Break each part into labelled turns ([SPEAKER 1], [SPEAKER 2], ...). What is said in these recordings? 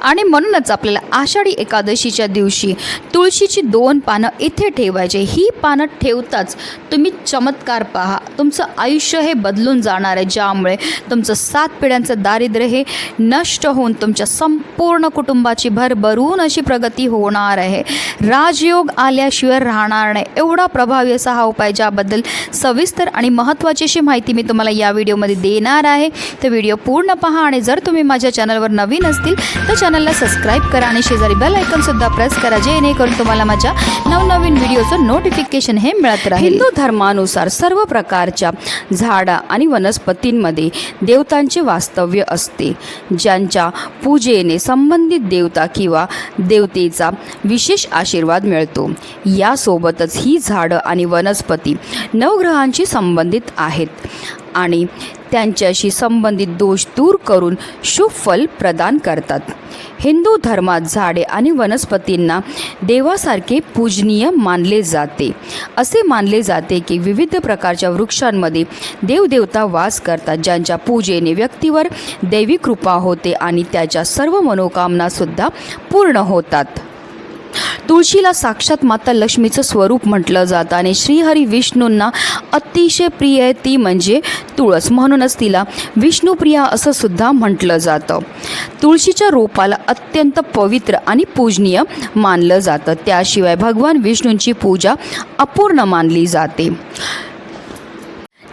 [SPEAKER 1] आणि म्हणूनच आपल्याला आषाढी एकादशीच्या दिवशी तुळशीची दोन पानं इथे ठेवायचे. ही पानं ठेवताच तुम्ही चमत्कार पहा. तुमचं आयुष्य हे बदलून जाणार आहे. ज्यामुळे तुमचं सात पिढ्यांचं दारिद्र्य हे नष्ट होऊन तुमच्या संपूर्ण कुटुंबाची भरभरून अशी प्रगती होणार आहे. राजयोग आल्याशिवाय राहणार नाही. एवढा प्रभावी असा हा उपाय ज्याबद्दल सविस्तर आणि महत्त्वाची अशी माहिती मी तुम्हाला या व्हिडिओमध्ये देणार आहे. तर व्हिडिओ पूर्ण पहा आणि जर तुम्ही माझ्या चॅनलवर नवीन असतील तर चॅनलला सबस्क्राईब करा आणि शेजारी बेल आयकॉनसुद्धा प्रेस करा जेणेकरून तुम्हाला माझ्या नवनवीन व्हिडिओचं नोटिफिकेशन हे मिळत राहील. हिंदू धर्मानुसार सर्व प्रकारच्या झाडा आणि वनस्पतींमध्ये देवतांचे वास्तव्य असते. ज्यांच्या पूजेने संबंधित देवता किंवा देवतेचा विशेष आशीर्वाद मिळतो. यासोबतच ही झाडं आणि वनस्पती नवग्रहांशी संबंधित आहेत. आणि त्यांच्याशी संबंधित दोष दूर करून शुभफल प्रदान करतात. हिंदू धर्मात झाडे आणि वनस्पतींना देवासारखे पूजनीय मानले जाते. असे मानले जाते की विविध प्रकारच्या वृक्षांमध्ये देवदेवता वास करतात ज्यांच्या पूजेने व्यक्तीवर दैवी कृपा होते आणि त्याच्या सर्व मनोकामनासुद्धा पूर्ण होतात. तुळशीला साक्षात माता लक्ष्मीचं स्वरूप म्हटलं जातं आणि श्रीहरी विष्णूंना अतिशय प्रिय आहे ती म्हणजे तुळस. म्हणूनच तिला विष्णुप्रिया असं सुद्धा म्हटलं जातं. तुळशीच्या रोपाला अत्यंत पवित्र आणि पूजनीय मानलं जातं. त्याशिवाय भगवान विष्णूंची पूजा अपूर्ण मानली जाते.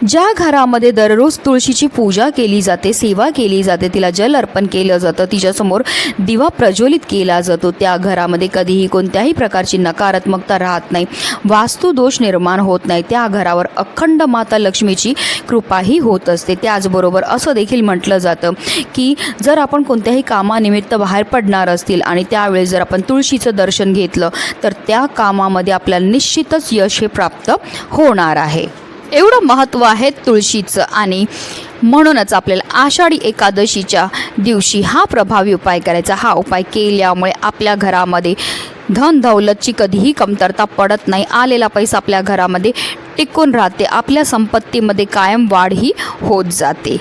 [SPEAKER 1] ज्या घरामध्ये दररोज तुळशीची पूजा केली जाते सेवा केली जाते तिला जल अर्पण केलं जातं तिच्यासमोर दिवा प्रज्वलित केला जातो त्या घरामध्ये कधीही कोणत्याही प्रकारची नकारात्मकता राहत नाही वास्तुदोष निर्माण होत नाही त्या घरावर अखंड माता लक्ष्मीची कृपाही होत असते. त्याचबरोबर असं देखील म्हटलं जातं की जर आपण कोणत्याही कामानिमित्त बाहेर पडणार असतील आणि त्यावेळेस जर आपण तुळशीचं दर्शन घेतलं तर त्या कामामध्ये आपल्याला निश्चितच यश हे प्राप्त होणार आहे. एवढं महत्त्व आहे तुळशीचं. आणि म्हणूनच आपल्याला आषाढी एकादशीच्या दिवशी हा प्रभावी उपाय करायचा. हा उपाय केल्यामुळे आपल्या घरामध्ये धन दौलतची कधीही कमतरता पडत नाही. आलेला पैसा आपल्या घरामध्ये टिकून राहते. आपल्या संपत्तीमध्ये कायम वाढही होत जाते.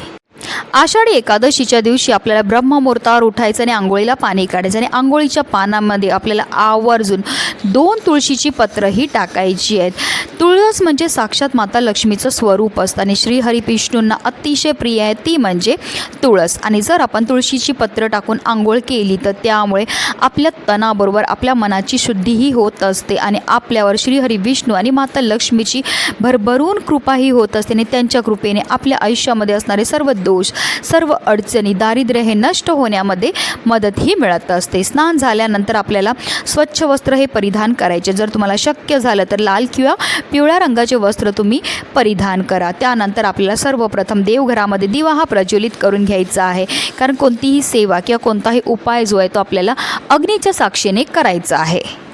[SPEAKER 1] आषाढी एकादशीच्या दिवशी आपल्याला ब्रह्ममुहूर्तावर उठायचं आणि आंघोळीला पाणी काढायचं आणि आंघोळीच्या पानामध्ये आपल्याला आवर्जून दोन तुळशीची पत्रं ही टाकायची आहेत. तुळस म्हणजे साक्षात माता लक्ष्मीचं स्वरूप असतं आणि श्रीहरी विष्णूंना अतिशय प्रिय आहे. ती म्हणजे तुळस. आणि जर आपण तुळशीची पत्र टाकून आंघोळ केली तर त्यामुळे आपल्या तणाबरोबर आपल्या मनाची शुद्धीही होत असते आणि आपल्यावर श्रीहरी विष्णू आणि माता लक्ष्मीची भरभरून कृपाही होत असते आणि त्यांच्या कृपेने आपल्या आयुष्यामध्ये असणारे सर्व दोष
[SPEAKER 2] सर्व अडचणी दारिद्र्य हे नष्ट होण्यामध्ये मदतही मिळत असते. स्नान झाल्यानंतर आपल्याला स्वच्छ वस्त्र हे परिधान करायचे. जर तुम्हाला शक्य झालं तर लाल किंवा पिवळ्या रंगाचे वस्त्र तुम्ही परिधान करा. त्यानंतर आपल्याला सर्वप्रथम देवघरामध्ये दिवा हा प्रज्वलित करून घ्यायचा आहे. कारण कोणतीही सेवा किंवा कोणताही उपाय जो आहे तो आपल्याला अग्नीच्या साक्षीने करायचा आहे.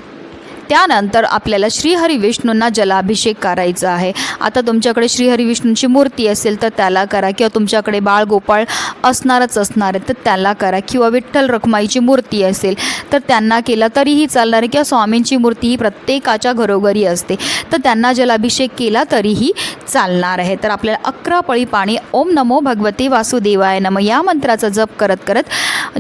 [SPEAKER 2] त्यानंतर आपल्याला श्रीहरी विष्णूंना जलाभिषेक करायचा आहे. आता तुमच्याकडे श्रीहरी विष्णूंची मूर्ती असेल तर त्याला करा किंवा तुमच्याकडे बाळ गोपाळ असणारच असणार आहे तर त्याला करा. किंवा विठ्ठल रखमाईची मूर्ती असेल तर त्यांना केला तरीही चालणार आहे किंवा स्वामींची मूर्ती ही प्रत्येकाच्या घरोघरी असते. तर त्यांना जलाभिषेक केला तरीही चालणार आहे. तर आपल्याला अकरा पळी पाणी. ओम नमो भगवते वासुदेवाय नम. या मंत्राचा जप करत करत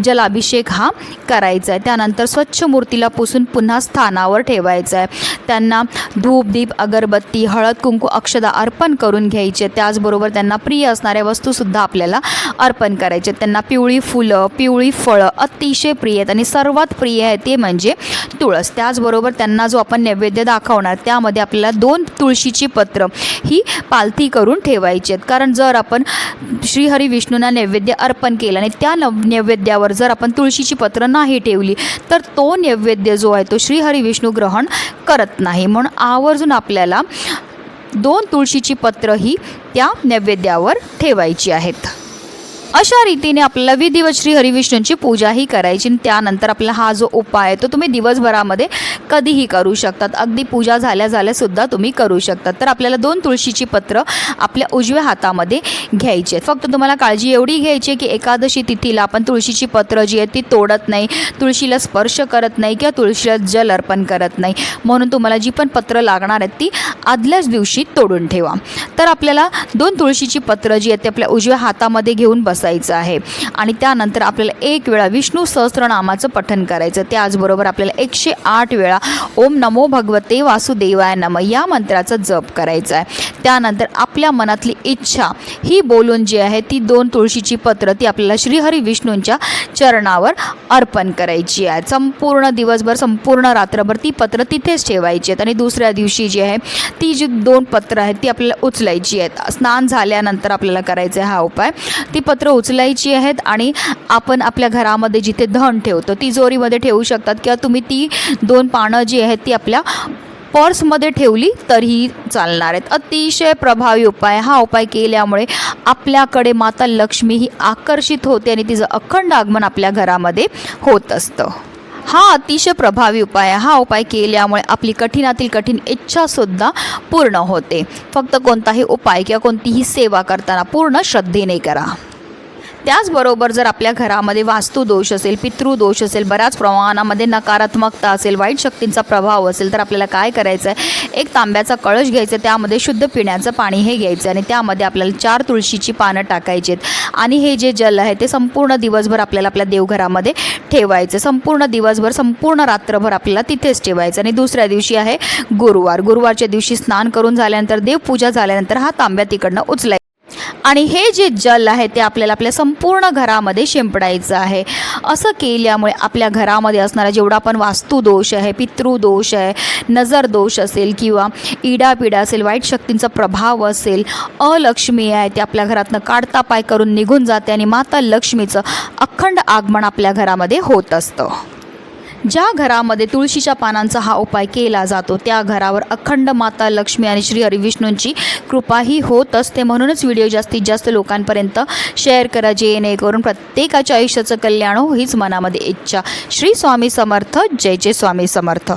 [SPEAKER 2] जलाभिषेक हा करायचा आहे त्यानंतर स्वच्छ मूर्तीला पुसून पुन्हा स्थानावर ठेवायचं आहे त्यांना धूप दीप अगरबत्ती हळद कुंकू अक्षदा अर्पण करून घ्यायचे. त्याचबरोबर त्यांना प्रिय असणाऱ्या वस्तूसुद्धा आपल्याला अर्पण करायचे. त्यांना पिवळी फुलं पिवळी फळं अतिशय प्रिय आहेत आणि सर्वात प्रिय आहे ते म्हणजे तुळस. त्याचबरोबर त्यांना जो आपण नैवेद्य दाखवणार त्यामध्ये आपल्याला दोन तुळशीची पत्र ही पालथी करून ठेवायची आहेत. कारण जर आपण श्रीहरी विष्णूंना नैवेद्य अर्पण केलं आणि त्या नव नैवेद्यावर जर आपण तुळशीची पत्र नाही ठेवली तर तो नैवेद्य जो आहे तो श्रीहरी विष्णू ग्रहण करत नाही. म्हणून आवर्जून आपल्याला दोन तुळशीची पत्र ही त्या नैवेद्यावर ठेवायची आहेत. अशा रीतीने आपल्याला विधिवत श्री हरिविष्णूंची पूजाही करायची आणि त्यानंतर आपला हा जो उपाय आहे तो तुम्ही दिवसभरामध्ये कधीही करू शकतात. अगदी पूजा झाल्या झाल्यासुद्धा तुम्ही करू शकतात. तर आपल्याला दोन तुळशीची पत्र आपल्या उजव्या हातामध्ये घ्यायची आहेत. फक्त तुम्हाला काळजी एवढी घ्यायची आहे की एकादशी तिथीला आपण तुळशीची पत्र जी आहेत ती तोडत नाही तुळशीला स्पर्श करत नाही किंवा तुळशीला जल अर्पण करत नाही. म्हणून तुम्हाला जी पण पत्र लागणार आहेत ती आदल्याच दिवशी तोडून ठेवा. तर आपल्याला दोन तुळशीची पत्र जी आहेत ती आपल्या उजव्या हातामध्ये घेऊन बसायचं आहे. आणि त्यानंतर आपल्याला एक वेळा विष्णू सहस्त्रनामाचं पठण करायचं त्याचबरोबर आपल्याला एकशे आठ वेळा ओम नमो भगवते वासुदेवाय नम. या मंत्राचा जप करायचा आहे त्यानंतर आपल्या मनातली इच्छा ही बोलून जी आहे ती दोन तुळशीची पत्र ती आपल्याला श्रीहरी विष्णूंच्या चरणावर अर्पण करायची आहे. संपूर्ण दिवसभर संपूर्ण रात्रभर ती पत्र तिथेच ठेवायची आहेत. आणि दुसऱ्या दिवशी जी आहे ती जी दोन पत्र आहेत ती आपल्याला उचलायची आहेत. स्नान झाल्यानंतर आपल्याला करायचं आहे हा उपाय. ती पत्र उचलायची आहेत आणि आपण आपल्या घरामध्ये जिथे धन ठेवतो तिजोरीमध्ये ठेवू शकतात किंवा तुम्ही ती दोन पा पानं जी आहेत ती आपल्या पर्समध्ये ठेवली तरीही चालणार आहेत. अतिशय प्रभावी उपाय. हा उपाय केल्यामुळे आपल्याकडे माता लक्ष्मी ही आकर्षित होते आणि तिचं अखंड आगमन आपल्या घरामध्ये होत असतं. हा अतिशय प्रभावी उपाय आहे. हा उपाय केल्यामुळे आपली कठीणातील कठीण इच्छासुद्धा पूर्ण होते. फक्त कोणताही उपाय किंवा कोणतीही सेवा करताना पूर्ण श्रद्धेने करा. त्याचबरोबर जर आपल्या घरामध्ये वास्तुदोष असेल पितृदोष असेल बऱ्याच प्रमाणामध्ये नकारात्मकता असेल वाईट शक्तींचा प्रभाव असेल तर आपल्याला काय करायचं आहे एक तांब्याचा कळश घ्यायचा त्यामध्ये शुद्ध पिण्याचं पाणी हे घ्यायचं आणि त्यामध्ये आपल्याला चार तुळशीची पानं टाकायची आहेत. आणि हे जे जल आहे ते संपूर्ण दिवसभर आपल्याला आपल्या देवघरामध्ये ठेवायचं. संपूर्ण दिवसभर संपूर्ण रात्रभर आपल्याला तिथेच ठेवायचं. आणि दुसऱ्या दिवशी आहे गुरुवार. गुरुवारच्या दिवशी स्नान करून झाल्यानंतर देवपूजा झाल्यानंतर हा तांब्या तिकडनं उचलायचा. आणि हे जे जल आहे ते आपल्याला आपल्या संपूर्ण घरामध्ये शिंपडायचं आहे. असं केल्यामुळे आपल्या घरामध्ये असणारा जेवढा पण वास्तुदोष आहे पितृदोष आहे नजर दोष असेल किंवा इडापिडा असेल वाईट शक्तींचा प्रभाव असेल अलक्ष्मी आहे ते आपल्या घरातनं काढता पाय करून निघून जाते आणि माता लक्ष्मीचं अखंड आगमन आपल्या घरामध्ये होत असतं. ज्या घरामध्ये तुळशीच्या पानांचा हा उपाय केला जातो त्या घरावर अखंड माता लक्ष्मी आणि श्री हरिविष्णूंची कृपाही होत असते म्हणूनच व्हिडिओ जास्तीत जास्त लोकांपर्यंत शेअर करा जेणेकरून प्रत्येकाच्या आयुष्याचं कल्याण हो हीच मनामध्ये इच्छा. श्री स्वामी समर्थ जय जय स्वामी समर्थ.